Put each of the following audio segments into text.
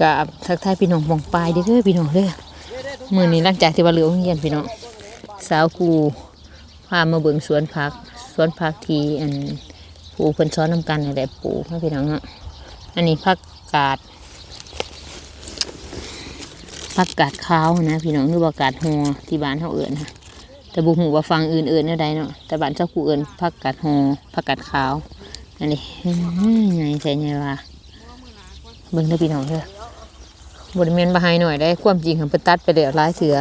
กับทักทายพี่น้องมองปลายเด้อพี่น้องเด้อมือนี้หลังจากที่ว่าเหลือโรงเรียนพี่น้องสาวครูพามาเบิ่งสวนผักสวนผักทีอันปลูกเพิ่นสอนนำกันนี่แหละปลูกให้พี่น้องเนาะอันนี้ผักกาดผักกาดขาวนะพี่น้องหรือว่ากาดฮอที่บ้านเฮาเอิ้นค่ะแต่บ่ฮู้ว่าฟังอื่นเอิ้นแนวใดเนาะแต่บ้านเจ้าครูเอิ้นผักกาดฮอผักกาดขาวอันนี้อื้อหือใช่ใหญ่ว่า บิ่งเด้อพี่น้องเด้อบริเวณบาหายหน่อยได้ความจริงของเพิ่นตัดไปแล้วหลายเถือ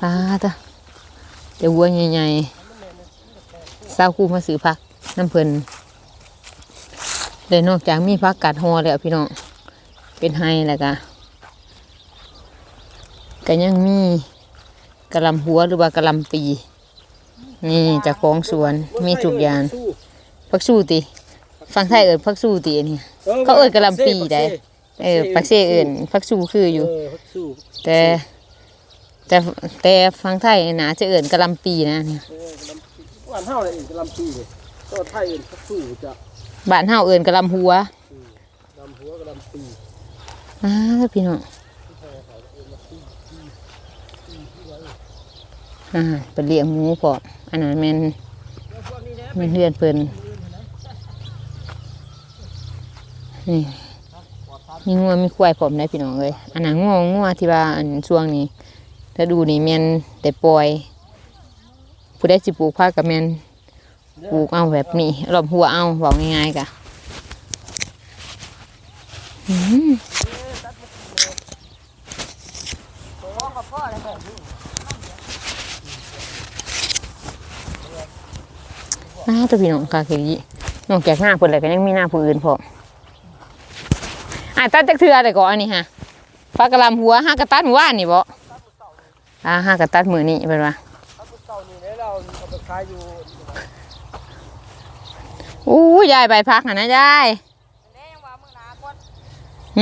ปลาตะแต่วัวใหญ่ๆสาคู่มาซื้อผักน้ำเพลินเลยนอกจากมีผักกัดฮอแล้วพี่น้องเป็นไฮแล้วก็ก็ยังมีกระลำหัวหรือว่ากระลำปี นี่จากของสวนมีทุกยางผักสู้ติ ฟังไทยเอิญผักสู้ติอันนี้เขาเอิ้นกะหล่ำปีได้เออปักเสเอิญผักสู้คืออยู่เออพักสู้แต่แต่แต่ฟังไทยนะจะเอิญกระหลำปีนะเนี่ยเออกะหล่ำปีหวานเท่าเลยอีกกะหล่ำปีเลยก็ไทยเองพักสู้จะบ้านเฮาเอิญกระหลำหัวลำหัวกะหล่ำปีอ้าพี่น้องอ่าเป็นเลี้ยงหมูพออันนั้นแม่นแม่นเฮือนเพิ่น นี่มีงัวมีควายผมได้พี่น้องเลยอันนั้นงัวงัวที่ว่าอันช่วงนี้ถ้าดูนี่แมนแต่ปล่อย ผู้ได้สิปลูกผักกับแมนปลูกเอาแบบนี้รอบหัวเอาบอกง่ายๆกะน่าจะพี่น้องค่ะคือยี่นอกจากหน้าเพิ่นเลยก็ยังมีหน้าผู้อื่นพอ อะตัดจักเทือเลยก่อนอันนี้ฮะปลากระลำหัวห้ากระตัดหมู่บ้านนี่บ่อ่าห้ากระตัดมือนี่เป็นว่าพักเก่านี่เนี่ยเราเอาไปขายอยู่อู้ยายใบพักน่ะนะยาย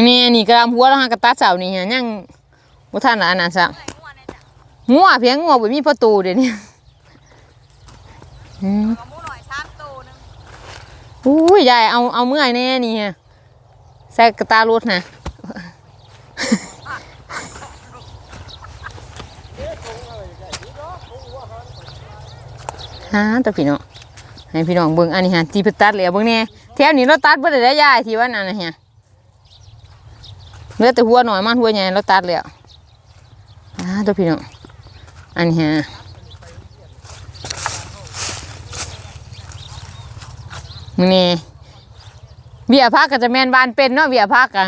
นี่นี่กระลำหัวแล้วหากระตัดเสานี่ฮะยังบ่ทันละอันนั้นซะงัวเพียงงัวบ่มีประตูเดี๋ยวนี้อืมหมูหน่อยสามตัวหนึงอู้ยยายเอาเอาเมื่อยแน่นี่ฮะ ใส่กระตารถนะฮะตัวพี่น้องให้พี่น้องเบิ่งอันนี้ฮะที่พิ่ตัดแล้วเบิ่งแน่แถวนี้เราตัดบ่ได้แล้วยายที่ว่านั่นนะฮะเหลือแต่หัวหน่อยมันหัวใหญ่เราตัดแล้วอ่าตัวพี่น้องอันนี้ฮะมึงนี่ เบียพักก็จะแมนบานเป็นเนาะเบียพักอะ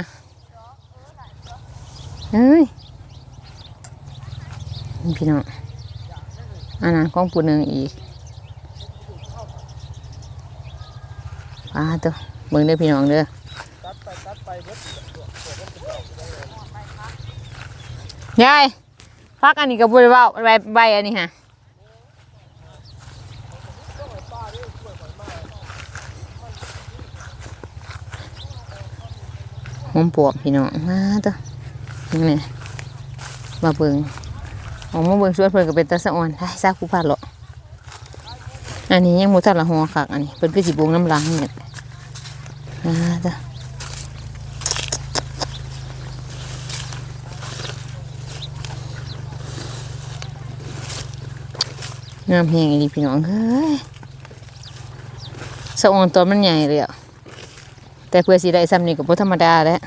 เฮ้ยพี่น้องอันนั้นของผู้หนึ่งอีกอ่าตัวเบิ่งเด้อพี่น้องเด้อตัดไปตัดไปเยายพักอันนี้กับบริวาใบใบอันนี้ฮะ อมปวกพี่น้องมาตัวนี่มาเบิ่งออกมาเบิ่งชวนเพิ่นก็เป็นตาสะอ่อนได้ซากูพาดหรอกอันนี้ยังบ่ทันละหอคักอันนี้เพิ่นคือสิปรุงน้ำลังเนี่แหละอ่าตัวงามเพงอันนี้พี่น้องเฮ้ยสะออนตัวมันใหญ่เลยอะ แต่เพื่อสีได้ซ้ำนี่ก็บ่ธรรมดาแล้ว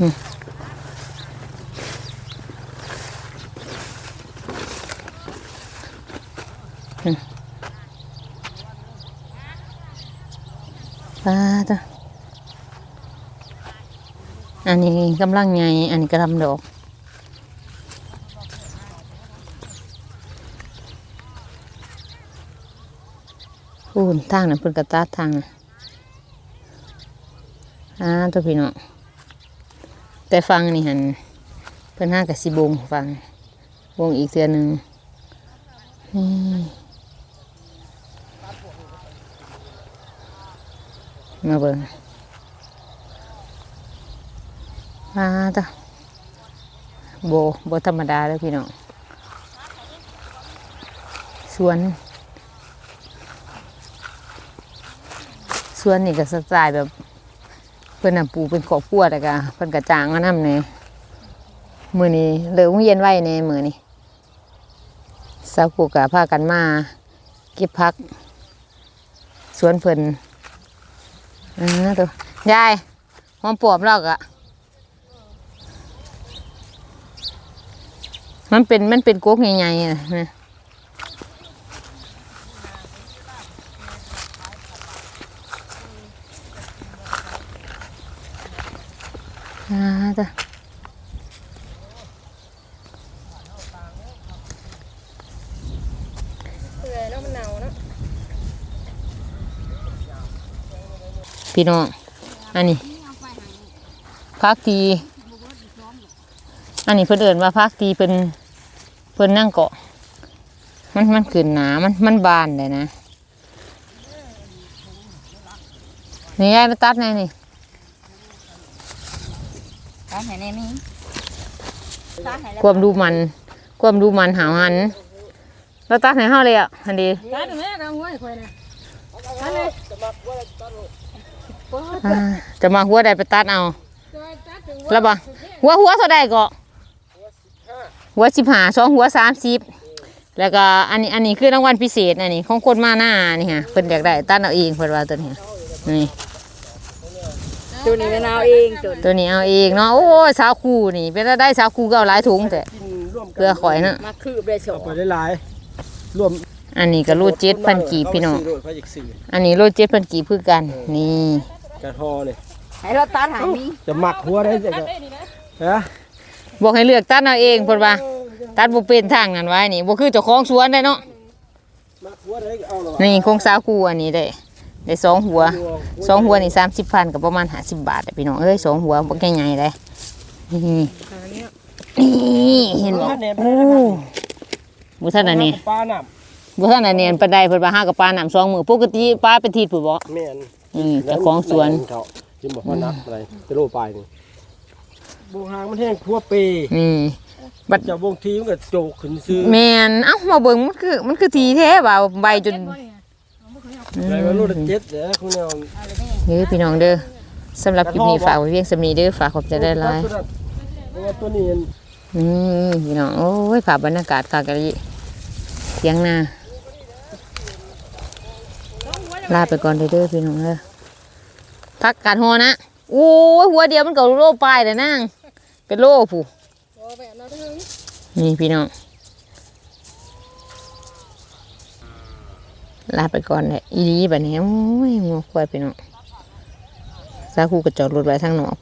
อืมอืมปลาตัวอันนี้กำลังใหญ่อันนี้กำลังดอกพูนทางนั้นเพิ่นกระตัดทางน่ะ อ่าตัวพี่น้องแต่ฟังนี่หันเพิ่นห้ากะสิบงฟังวงอีกเทื่อหนึ่งนี่มาเบิ่งอ่าตัวโบโบธรรมดาเลยพี่น้องสวนสวนนี่ก็สไตล์แบบ เพิ่นน่ะปลูกเป็นครอบครัวแต่ก็เพิ่นก็จ้างมานำแหน่มื้อนี้เลิกโรงเรียนไว้แหน่มื้อนี้สาวกูก็พากันมาเก็บผัก สวนเพิ่นอ่าตัวยายหอมปลอมเราก็มันเป็นมันเป็นกกใหญ่ๆอะนะ อ่าตัวเปื่อยแล้วมันเน่าเนาะพี่น้อง อันนี้พักทีอันนี้เพิ่นเอินว่าพักทีเป็นเพิ่นนั่งเกาะ มันมันขึ้นหนา มันมันบานเลยนะ นี่ยายมาตัดไงนี่ ตาไหนในมีตาไหนความดูมัน ความดูมันหาวหันแล้วตัดให้เฮาเลยอะอันดีตาตรงนี้เราหัวค่อยนะตาเลยอ่าจะมาหัวใดไปตัดเอาตาถึงแล้วบ่หัวหัวเท่าใดก็หัวสิบห้าสองหัวสามสิบแล้วก็อันนี้อันนี้คือรางวัลพิเศษอันนี้ของคนมาหน้านี่ฮะเพิ่นอยากได้ตัดเอาเองเพิ่นว่าตัวนี้นี่ ตัวนี้มันเอาเองตัวตัวนี้เอาเองเนาะโอ้ยสาวคูนี่เป็นได้สาวคูก็เอาหลายถุงแต่กินร่วมเกลือข่อยเนาะมาคืบได้สอเอางไปหลายๆร่วมอันนี้ก็รูดเจ็ดพันกีบพี่น้องเขาซื้อโดยเขาอยากซื้ออันนี้รูดเจ็ดพันกีบคือกัน นี่กระทอเนี่ยให้เราตาหายมีจะหมักหัวได้จะฮะบอกให้เลือกตัดเอาเองเพิ่นว่าตัดบ่เป็นทางนั้นไว้นี่บ่คือเจ้าของสวนได้เนาะหมักหัวได้เอาหรอนี่คงสาวคูอันนี้ได้ ได้สองหัวสองหัวนี่สามสิบพันกับประมาณห้าสิบบาทอะพี่น้องเอ้ยสองหัวบักใหญ่ๆเลยนี่นี่เห็นบอกโอ้บุท่านอันนี้ปลาหนบุท่านอันนี้ปันไดเพิ่นว่าห้ากับปลาหนำสองมือปกติปลาเป็นทีดผู้บ่ำแม่นนี่เจ้าของสวนเขาจิมบอกว่านักอะไรจะโลปลายนี่บงหางมันแห้งทั่วปีนี่บัดจะวงทีมันก็โจกขึ้นซื้อแมนเอ้ามาเบิ่งมันคือมันคือทีแท้ว่าใบจนอะ ไรว่าโลละเจ็ดเด้อคุณเอาเด้อพี่น้องเด้อสำหรับคลิปนี้ฝากไว้เพียงสำนีเด้อฝากขอบใจได้หลายเพราะว่าตัวนี้มันนี่พี่น้องโอ้ยภาพบรรยากาศคากะลิเทียงนาลาไปก่อนเด้อเด้อพี่น้องเด้อพักกาดหัวนะโอ้ยหัวเดียวมันก็โลปลายเลยนางเป็นโลผู้นี่พี่น้อง ลาไปก่อนเลยอีดีแบบนี้โอ้ยงัวควายพี่น้องสาคูกระจอดรถไว้ทางหนอก